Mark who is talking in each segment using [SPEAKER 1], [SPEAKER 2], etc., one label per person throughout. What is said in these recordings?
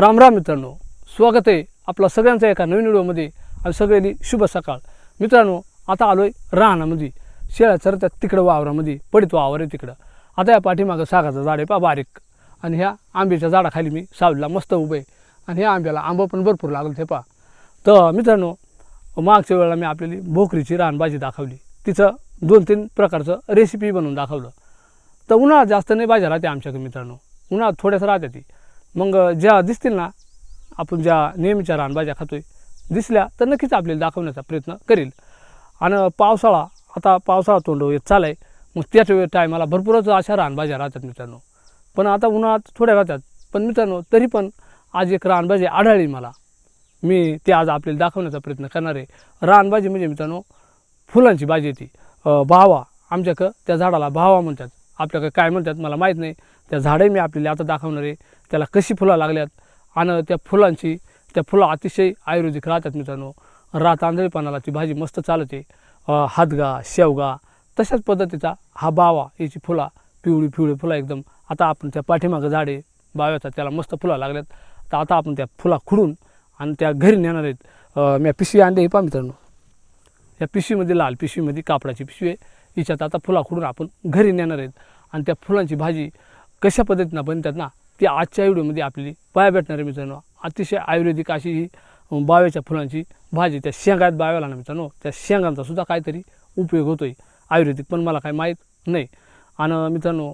[SPEAKER 1] राम राम मित्रांनो स्वागत आहे आपला सगळ्यांचं एका नवीन व्हिडिओमध्ये. आणि सगळ्यांनी शुभ सकाळ. मित्रांनो आता आलो आहे रानामध्ये शेळ्या चरत्यात तिकडं वावरामध्ये पडित वावर आहे तिकडं. आता या पाठीमागं सागाचं झाड आहे पा बारीक. आणि ह्या आंब्याच्या झाडाखाली मी सावलीला मस्त उभं आहे. आणि ह्या आंब्याला आंबा पण भरपूर लागलं ते पा तर मित्रांनो मागच्या वेळेला मी आपल्याली भोकरीची रानभाजी दाखवली. तिचं दोन तीन प्रकारचं रेसिपी बनवून दाखवलं. तर उन्हाळ्यात जास्त नाही भाज्या राहते आमच्याकडे मित्रांनो. उन्हाळ्यात थोड्याच राहते ती. मग ज्या दिसतील ना आपण ज्या नेहमीच्या रानभाज्या खातोय दिसल्या तर नक्कीच आपल्याला दाखवण्याचा प्रयत्न करेल. आणि पावसाळा आता पावसाळा तोंड येत चालाय मग त्याच वेळ टायमाला भरपूरच अशा रानभाज्या राहतात मित्रांनो. पण आता उन्हाळ्यात थोड्या राहतात पण मित्रांनो तरी पण आज एक रानभाजी आढळली मला. मी ते आज आपल्याला दाखवण्याचा प्रयत्न करणार आहे. रानभाजी म्हणजे मित्रांनो फुलांची भाजी येते भावा आमच्याकडं त्या झाडाला भावा म्हणतात. आपल्याकडं काय म्हणतात मला माहीत नाही. त्या झाडे मी आपल्याला आता दाखवणार आहे. त्याला कशी फुलं लागल्यात आणि त्या फुलांची त्या फुलं अतिशय आयुर्वेदिक राहतात मित्रांनो. रात आंधळीपणाला ती भाजी मस्त चालते. हातगा शेवगा तशाच पद्धतीचा हा बावा याची फुला पिवळी पिवळी फुलं एकदम. आता आपण त्या पाठीमागं झाडे बाव्याचा त्याला मस्त फुलं लागल्यात. तर आता आपण त्या फुला खुडून आणि त्या घरी नेणार आहेत. मी पिशवी आणले हे पा मित्रांनो. या पिशवीमध्ये लाल पिशवीमध्ये कापडाची पिशवी आहे. हिच्यात आता फुला खुडून आपण घरी नेणार आहेत. आणि त्या फुलांची भाजी कशा पद्धतीनं बनतात ना ती आजच्या व्हिडिओमध्ये आपली पाया भेटणार आहे मित्रांनो अतिशय आयुर्वेदिक अशी ही बाव्याच्या फुलांची भाजी त्या शेंगात बाव्याला ना मित्रांनो त्या शेंगांचा सुद्धा काहीतरी उपयोग होतो आहे आयुर्वेदिक पण मला काही माहीत नाही. आणि मित्रांनो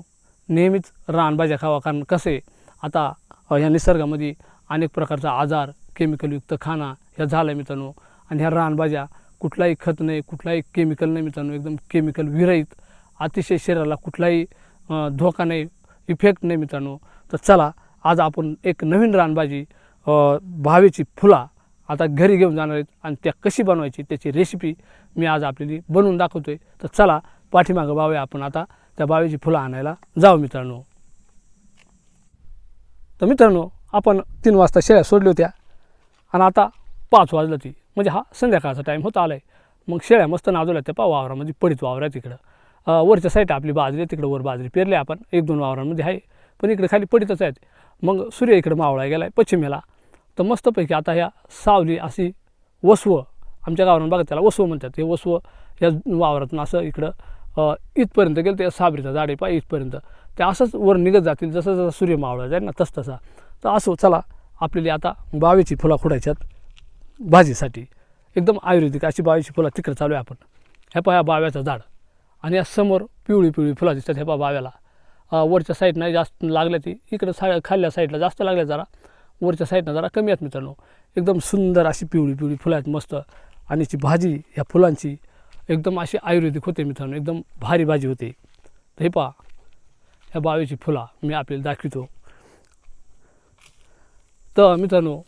[SPEAKER 1] नेहमीच रानभाज्या खावा कारण कसं आहे आता ह्या निसर्गामध्ये अनेक प्रकारचा आजार केमिकलयुक्त खाना ह्या झालं आहे मित्रांनो. आणि ह्या रानभाज्या कुठलाही खत नाही कुठलाही केमिकल नाही मित्रांनो एकदम केमिकल विरहित अतिशय शरीराला कुठलाही धोका नाही इफेक्ट नाही मित्रांनो. तर चला आज आपण एक नवीन रानभाजी भावेची फुला आता घरी घेऊन जाणार आहेत आणि त्या कशी बनवायची त्याची रेसिपी मी आज आपल्याला बनवून दाखवतो आहे तर चला पाठीमागं बावे आपण आता त्या बावेची फुलं आणायला जाऊ मित्रांनो. तर मित्रांनो आपण तीन वाजता शेळ्या सोडल्या होत्या आणि आता पाच वाजलं ती म्हणजे हा संध्याकाळचा टाईम होता आला आहे मग शेळ्या मस्त नाजवल्या त्या पा वावरामध्ये पडीत वावरा तिकडं वरच्या साईड आपली बाजरी आहे, तिकडं वर बाजरी पेरली आपण. एक दोन वावरांमध्ये आहे. पण इकडे खाली पडीतच आहेत. मग सूर्य इकडे मावळा गेला आहे पश्चिमेला. तर मस्तपैकी आता ह्या सावली अशी वसव आमच्या गावानं बघा त्याला वसव म्हणतात. हे वसव या वावरातून असं इकडं इथपर्यंत गेलं ते साबरीचा झाड आहे इथपर्यंत. ते असंच वर निघत जातील जसं जसं सूर्य मावळा जाईल ना तस तसा तर असो चला आपल्याला आता बावेची फुलं खोडायच्यात भाजीसाठी. एकदम आयुर्वेदिक अशी बावेची फुलं तिकडे चालू आहे आपण. ह्या पहा बाव्याचं झाड. आणि या समोर पिवळी पिवळी फुलं दिसतात हे बाव्याला. वरच्या साईडनं जास्त लागल्या ती. इकडं सा खाल्ल्या साईडला जास्त लागल्या जरा. वरच्या साईडनं जरा कमी आहेत मित्रांनो. एकदम सुंदर अशी पिवळी पिवळी फुलं आहेत मस्त. आणि ती भाजी ह्या फुलांची एकदम अशी आयुर्वेदिक होते मित्रांनो. एकदम भारी भाजी होते. हे पहा ह्या बावेची फुला मी आपल्याला दाखवितो. तर मित्रांनो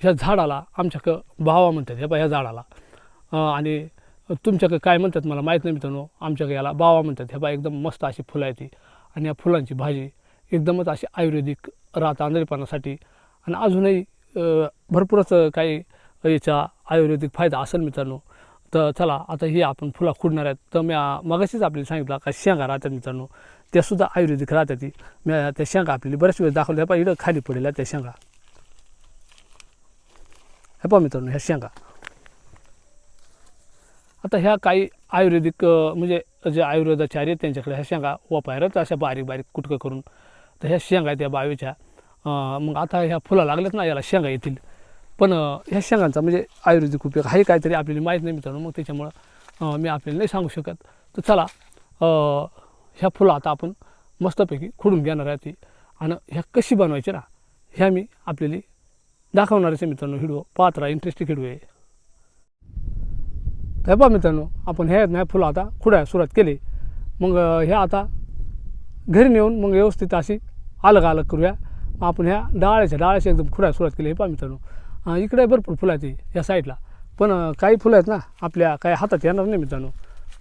[SPEAKER 1] ह्या झाडाला आमच्याकडं भावा म्हणतात. हे पहा ह्या झाडाला. आणि तुमच्याकडे काय म्हणतात मला माहीत नाही मित्रांनो. आमच्याकडे याला बावा म्हणतात. ह्या बा एकदम मस्त अशी फुलं आहेत ती आणि या फुलांची भाजी एकदमच अशी आयुर्वेदिक राहत आंधळेपणासाठी. आणि अजूनही भरपूरच काही याचा आयुर्वेदिक फायदा असेल मित्रांनो. तर चला आता ही आपण फुलं खुडणार आहेत. तर मी मगाशीच आपल्याला सांगितलं का शेंगा राहतात मित्रांनो. त्यासुद्धा आयुर्वेदिक राहतात ती मी त्या शेंगा आपल्याला बऱ्याच वेळेस दाखवल्या. पण इकडं खाली पडेल त्या शेंगा. हे पहा मित्रांनो ह्या शेंगा. आता ह्या काही आयुर्वेदिक म्हणजे जे आयुर्वेदाचार्य आहेत त्यांच्याकडे ह्या शेंगा वापायरच अशा बारीक बारीक कुटकं करून. तर ह्या शेंगा आहेत त्या बावीच्या. मग आता ह्या फुलं लागल्यात ना याला शेंगा येतील. पण ह्या शेंगांचा म्हणजे आयुर्वेदिक उपयोग आहे काहीतरी आपल्याला माहीत नाही मित्रांनो मग त्याच्यामुळं मी आपल्याला नाही सांगू शकत. तर चला ह्या फुलं आता आपण मस्तपैकी खुडून घेणार आहे ती. आणि ह्या कशी बनवायची ना ह्या मी आपल्याला दाखवणारच आहे मित्रांनो व्हिडिओ. पात्रा इंटरेस्टिंग व्हिडिओ आहे. तर हे पहा मित्रांनो आपण हे आहेत ना फुलं आता खुडा सुरुवात केली. मग हे आता घरी नेऊन मग व्यवस्थित अशी अलग अलग करूया. आपण ह्या डाळ्याच्या डाळ्याच्या एकदम खुडा सुरुवात केली. हे पहा मित्रांनो इकडे भरपूर फुलं आहेत या साईडला. पण काही फुलं आहेत ना आपल्या काही हातात येणार नाही मित्रांनो.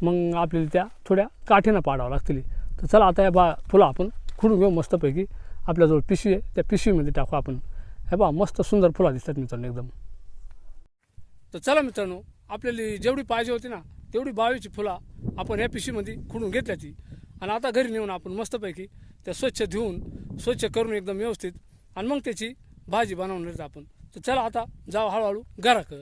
[SPEAKER 1] मग आपल्याला त्या थोड्या काठीनं पाडावं लागतील. तर चला आता या बा फुलं आपण खुडून घेऊ मस्तपैकी. आपल्याजवळ पिशवी आहे त्या पिशवीमध्ये टाकू आपण. हे बा मस्त सुंदर फुलं दिसतात मित्रांनो एकदम. तर चला मित्रांनो आपल्याला जेवढी पाहिजे होती ना तेवढी बावीची फुलं आपण ह्या पिशवीमध्ये खुडून घेतल्या ती आणि आता घरी नेऊन आपण मस्तपैकी त्या स्वच्छ धुवून स्वच्छ करून एकदम व्यवस्थित आणि मग त्याची भाजी बनवणार आपण. तर चला आता जाऊ हळूहळू घराक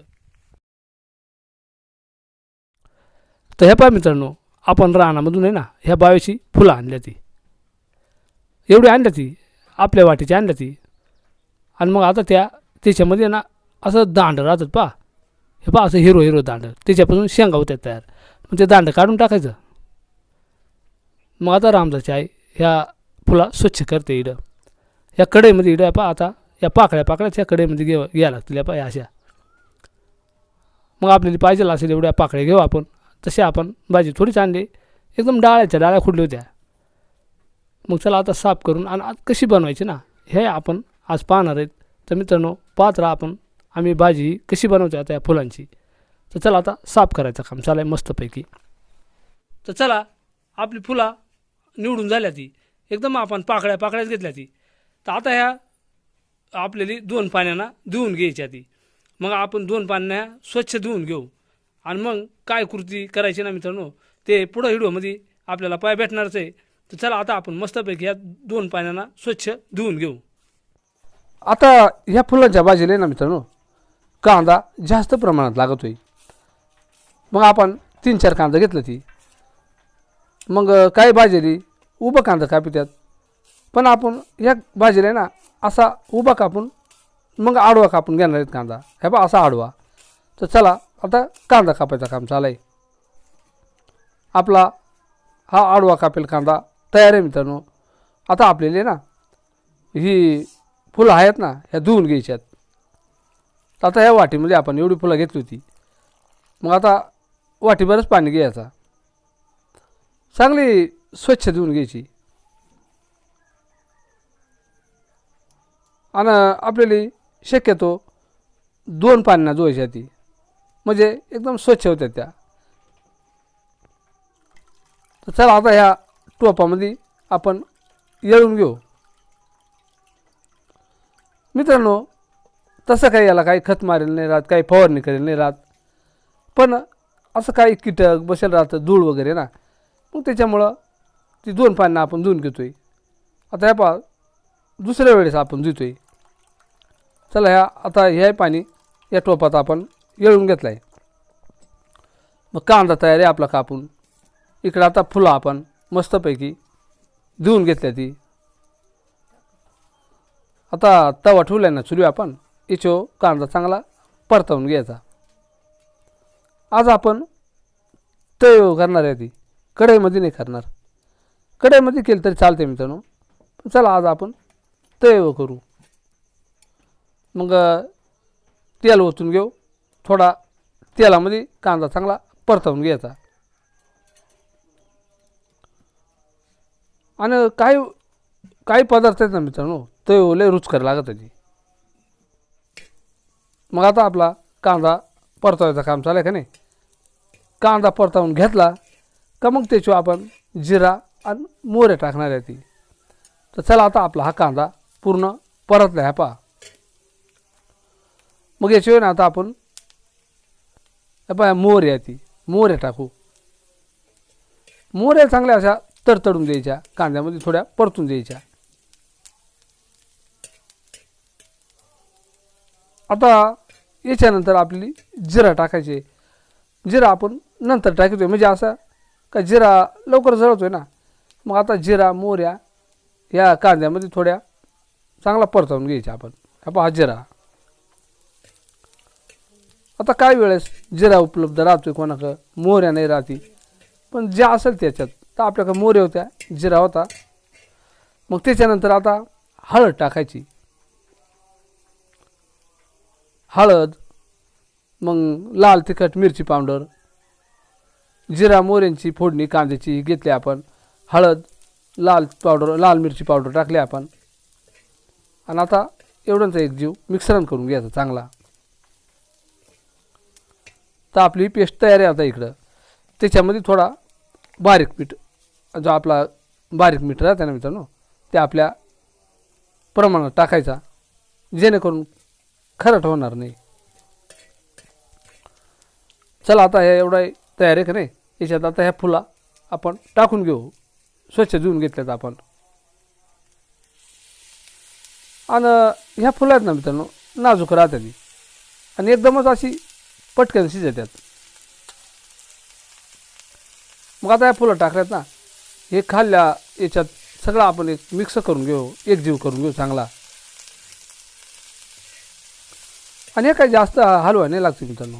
[SPEAKER 1] तर ह्या पहा मित्रांनो आपण रानामधून आहे ना ह्या बावेची फुलं आणल्या ती एवढी आणल्या ती आपल्या वाटीची आणल्या ती आणि मग आता त्या त्याच्यामध्ये ना असं दांड राहतात पहा. हे पहा असं हिरो हिरो दांड. त्याच्यापासून शेंगा होत्या तयार. मग ते दांड काढून टाकायचं. मग आता रामदाची आई ह्या फुला स्वच्छ करते इडं. या कढईमध्ये इडं पहा आता या पाकळ्या पाकळ्याच या कढईमध्ये घेऊ घ्या लागतील या पहा या अशा. मग आपल्याला पाहिजे असेल एवढ्या पाकळ्या घेऊ आपण. तसे आपण भाजी थोडीच आणली. एकदम डाळ्याच्या डाळ्या खुडल्या होत्या. मग चला आता साफ करून आणि आज कशी बनवायची ना हे आपण आज पाहणार आहेत. तर मित्रांनो पाहत राहा आपण आम्ही भाजी कशी बनवतो आता या फुलांची? तर चला आता साफ करायचं काम. चालू आहे मस्तपैकी. तर चला आपली फुला निवडून झाल्या ती. एकदम आपण पाकळ्या पाकळ्याच घेतल्या ती. तर आता ह्या आपल्याला दोन पाण्यांना धुवून घ्यायच्या ती. मग आपण दोन पाण्या स्वच्छ धुवून घेऊ. आणि मग काय कृती करायची ना मित्रांनो ते पुढं व्हिडिओमध्ये आपल्याला पाय भेटणारच आहे. तर चला आता आपण मस्तपैकी या दोन पाण्यांना स्वच्छ धुवून घेऊ. आता ह्या फुलांच्या भाजीला ना मित्रांनो कांदा जास्त प्रमाणात लागत होई मग आपण तीन चार कांदा घेतलं ती. मग काही भाजीली उभं कांदा कापित्यात. पण आपण ह्या भाजीला आहे ना असा उभा कापून मग आडवा कापून घेणार आहेत कांदा. हे बा असा आडवा. तर चला आता कांदा कापायचं काम चालू आहे. आपला हा आडवा कापेल कांदा तयार आहे मित्रांनो. आता आपल्याला ना ही फुलं आहेत ना ह्या धुवून घ्यायच्यात. तर आता ह्या वाटीमध्ये आपण एवढी फुलं घेतली होती. मग आता वाटीभरच पाणी घ्यायचा. चांगली स्वच्छ धुवून घ्यायची. आणि आपल्याला शक्यतो दोन पाण्या धुवायच्या ती म्हणजे एकदम स्वच्छ होत्या त्या. तर चला आता ह्या टोपामध्ये आपण येळून घेऊ. मित्रांनो तसं काही याला काही खत मारेल नाही राहत काही फवारणी करेल नाही राहत. पण असं काही कीटक बसेल राहतं धूळ वगैरे ना मग त्याच्यामुळं ती दोन पानं आपण धुवून आहे आता ह्या पा दुसऱ्या वेळेस आपण धुतो आहे चला ह्या आता हे पाणी या टोपात आपण येळून घेतलं आहे मग कांदा तयार आहे आपला कापून. इकडं आता फुलं आपण मस्तपैकी धुवून घेतल्या ती. आता तवा ठेवला ना चुली आपण? इचो कांदा चांगला परतवून घ्यायचा. आज आपण तय करणार आहे ती. कढईमध्ये नाही करणार. कढईमध्ये केलं तरी चालते मित्रांनो. पण चला आज आपण तय करू. मग तेल ओतून घेऊ. थोडा तेलामध्ये कांदा चांगला परतवून घ्यायचा. आणि काही काही पदार्थ आहेत ना मित्रांनो ते लय रुचकर लागत आहे मग आता आपला कांदा परतवायचं काम चालू आहे का नाही? कांदा परतावून घेतला का मग त्याच्यावर आपण जिरा आणि मोहरे टाकणार आहे ती. तर चला आता आपला हा कांदा पूर्ण परतला ह्या पहा. मग याच्यावर ना आता आपण पहा मोहरे आहे ती. मोहरे टाकू. मोहऱ्या चांगल्या अशा तडतडून द्यायच्या कांद्यामध्ये थोड्या परतून द्यायच्या. आता याच्यानंतर आपली जिरा टाकायचे. जिरा आपण नंतर टाकतोय. म्हणजे असं का जिरा लवकर जळतोय ना. मग आता जिरा मोऱ्या या कांद्यामध्ये थोड्या चांगला परतवून घ्यायच्या आपण. हा पहा जिरा. आता काय वेळेस जिरा उपलब्ध राहतोय कोणाकडं. मोहऱ्या नाही राहती. पण ज्या असेल त्याच्यात. तर आपल्याकडे मोऱ्या होत्या जिरा होता. मग त्याच्यानंतर आता हळद टाकायची. हळद मग लाल तिखट मिरची पावडर जिरा मोऱ्यांची फोडणी कांद्याची घेतली आपण हळद लाल पावडर लाल मिरची पावडर टाकली आपण. आणि आता एवढ्यांचा एक जीव मिक्सरण करून घ्यायचा चांगला. तर आपली पेस्ट तयार आहे आता इकडं. त्याच्यामध्ये थोडा बारीक पीठ जो आपला बारीक मीठ राहते ना मित्रांनो ते आपल्या प्रमाणात टाकायचा. जेणेकरून खरट होणार नाही. चला आता हे एवढा तयार आहे का नाही? याच्यात आता ह्या फुला आपण टाकून घेऊ. स्वच्छ धुवून घेतल्यात आपण. आणि ह्या फुलं आहेत ना मित्रांनो नाजूक राहतात आणि एकदमच अशी पटकन शिजतात. मग आता ह्या फुलं टाकल्यात ना हे खाल्ल्या याच्यात सगळं आपण एक मिक्स करून घेऊ एक जीव करून घेऊ चांगला. आणि हे काही जास्त हलवा नाही लागते मित्रांनो.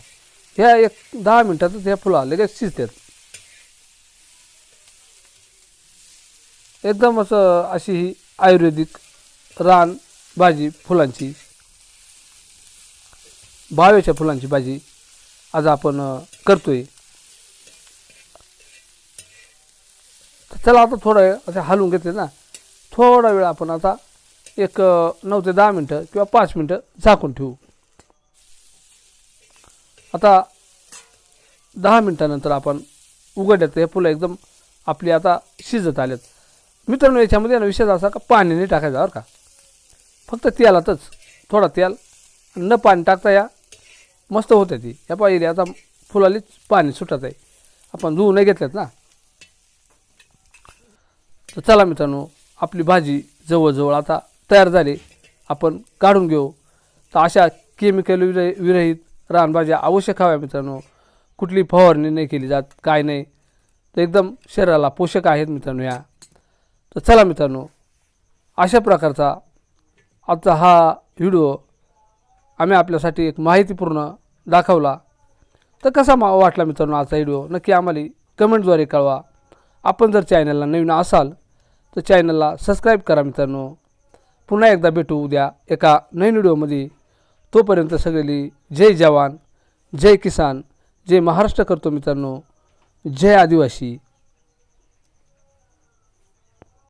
[SPEAKER 1] ह्या एक दहा मिनटातच ह्या फुलं लगेच शिजतात. एकदम असं अशी ही आयुर्वेदिक रान भाजी फुलांची बावेच्या फुलांची भाजी आज आपण करतोय. चला आता थोडा वेळ असे हलवून घेतले ना. थोडा वेळ आपण आता एक नऊ ते दहा मिनटं किंवा पाच मिनटं झाकून ठेवू. आता दहा मिनटानंतर आपण उघडल्यात हे फुलं एकदम आपली आता शिजत आलेत. मित्रांनो याच्यामध्ये ना विशेष असा का पाणी नाही टाकायचं बरं का? फक्त तेलातच थोडा तेल न पाणी टाकता या. मस्त होते ती. या पाहिजे आता फुलालीच पाणी सुटत आहे. आपण धुवून नाही घेतल्यात ना? तर चला मित्रांनो आपली भाजी जवळजवळ आता तयार झाली. आपण काढून घेऊ. तर अशा केमिकल विरहि विरहित रानभाज्या आवश्यक खाव्या मित्रांनो. कुठली फवारणी नाही केली जात काय नाही. तर एकदम शरीराला पोषक आहेत मित्रांनो या. तर चला मित्रांनो अशा प्रकारचा आजचा हा व्हिडिओ आम्ही आपल्यासाठी एक माहितीपूर्ण दाखवला. तर कसा मा वाटला मित्रांनो आजचा व्हिडिओ? नक्की आम्हाला कमेंटद्वारे कळवा. आपण जर चॅनलला नवीन असाल तर चॅनलला सबस्क्राईब करा मित्रांनो. पुन्हा एकदा भेटू उद्या एका नवीन व्हिडिओमध्ये. तोपर्यंत सगळी जय जवान जय किसान जय महाराष्ट्र करतो मित्रांनो जय आदिवासी.